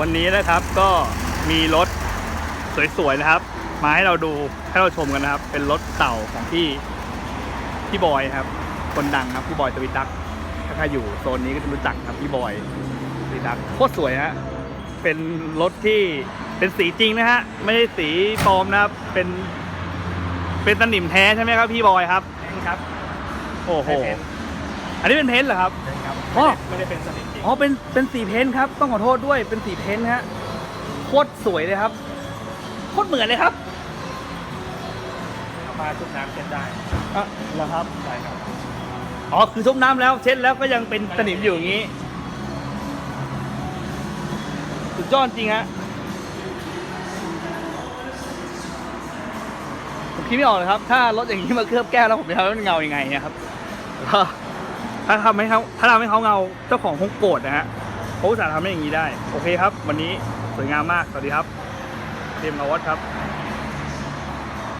วันนี้นะครับก็มีรถสวยๆนะครับ มาให้เราดูให้เราชมกันนะครับ เป็นรถเต่าของพี่พี่บอยครับ คนดังครับพี่บอยตวิตักถ้าใครอยู่โซนนี้ก็จะรู้จักครับพี่บอยตวิตักโคตรสวยฮะเป็นรถที่เป็นสีจริงนะฮะไม่ได้สีปลอมนะครับ เป็นเป็นตะหนิมแท้ใช่ไหมครับพี่บอยครับครับ โอ้โหไม่เพ้นท์อันนี้เป็นเพ้นท์เหรอครับครับอ๋อไม่ได้เป็นสนิมจริง อ๋อเป็นเป็นสีเพ้นท์ครับต้องขอโทษด้วยเป็นสีเพ้นท์ฮะโคตรสวยเลยครับโคตรเหมือนเลยครับเอามาชุบน้ำเช็ดได้อะเหรอครับใช่ครับอ๋อคือชุบน้ำแล้วเช็ดแล้วก็ยังเป็นสนิมอยู่อย่างนี้สุดยอดจริงฮะผมคิดไม่ออกเลยครับ ถ้ารถอย่างนี้มาเคลือบแก้วแล้วผมจะทำให้มันเงายังไงเนะครับก็ ถ้าทำให้เขาถ้าทำให้เขาเงาเจ้าของคงโกรธนะฮะเขาอุตส่าห์ทำให้อย่างนี้ได้ โอเคครับ วันนี้สวยงามมาก สวัสดีครับเตรียมมาวัดครับ